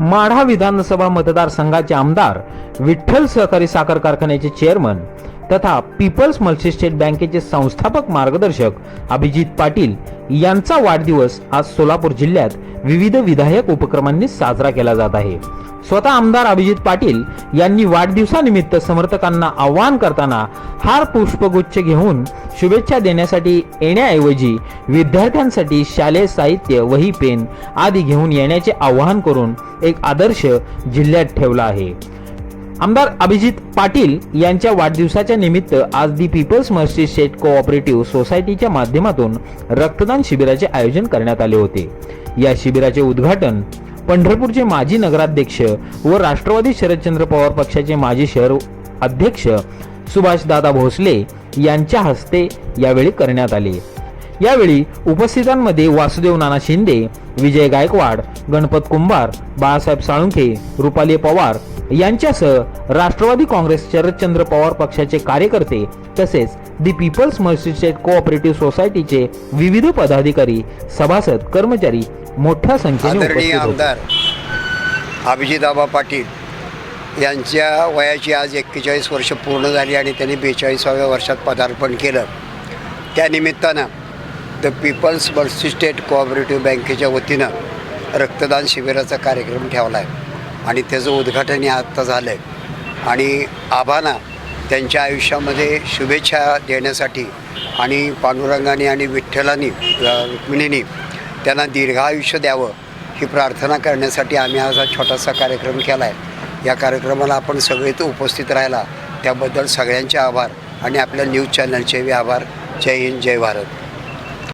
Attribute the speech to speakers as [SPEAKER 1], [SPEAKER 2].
[SPEAKER 1] माढा विधानसभा मतदारसंघाचे आमदार विठ्ठल सहकारी साखर कारखान्याचे चेअरमन तथा पीपल्स मल्टीस्टेट बँकेचे संस्थापक मार्गदर्शक अभिजित पाटील यांचा वाढदिवस आज सोलापूर जिल्ह्यात विविध विधायक उपक्रमांनी साजरा केला जात आहे. स्वतः आमदार अभिजित पाटील यांनी वाढदिवसानिमित्त समर्थकांना आवाहन करताना हार पुष्पगुच्छ घेऊन शुभेच्छा देण्यासाठी येण्याऐवजी विद्यार्थ्यांसाठी शालेय साहित्य वही पेन आदी घेऊन येण्याचे आवाहन करून एक आदर्श जिल्ह्यात ठेवला आहे. आमदार अभिजित पाटील यांच्या वाढदिवसाच्या निमित्त आज the people's mercy state cooperative सोसायटीच्या माध्यमातून रक्तदान शिबिराचे आयोजन करण्यात आले होते. या शिबिराचे उद्घाटन पंढरपूरचे माजी नगराध्यक्ष व राष्ट्रवादी शरदचंद्र पवार पक्षाचे माजी शहर अध्यक्ष सुभाषदादा भोसले यांच्या हस्ते यावेळी करण्यात आले. यावेळी उपस्थितांमध्ये वासुदेव नाना शिंदे विजय गायकवाड गणपत कुंभार बाळासाहेब साळुंखे रुपाली पवार यांच्यासह राष्ट्रवादी काँग्रेस शरदचंद्र पवार पक्षाचे कार्यकर्ते तसेच the people's mercy state cooperative सोसायटीचे विविध पदाधिकारी सभासद कर्मचारी मोठ्या संख्येने
[SPEAKER 2] आमदार अभिजिताबा पाटील यांच्या वयाची आज एक्केचाळीस वर्ष पूर्ण झाली आणि त्यांनी बेचाळीसाव्या वर्षात पदार्पण केलं. त्यानिमित्तानं the people's mercy state cooperative बँकेच्या वतीनं रक्तदान शिबिराचा कार्यक्रम ठेवला आहे. आणि त्याचं उद्घाटनही आत्ता झालं आहे आणि आबांना त्यांच्या आयुष्यामध्ये शुभेच्छा देण्यासाठी आणि पांडुरंगाने आणि विठ्ठलानी रुक्मिणीनी त्यांना दीर्घायुष्य द्यावं ही प्रार्थना करण्यासाठी आम्ही आज हा छोटासा कार्यक्रम केला आहे या कार्यक्रमाला आपण सगळे इथं उपस्थित राहिला. त्याबद्दल सगळ्यांचे आभार आणि आपल्या न्यूज चॅनलचे आभार. जय हिंद जय भारत.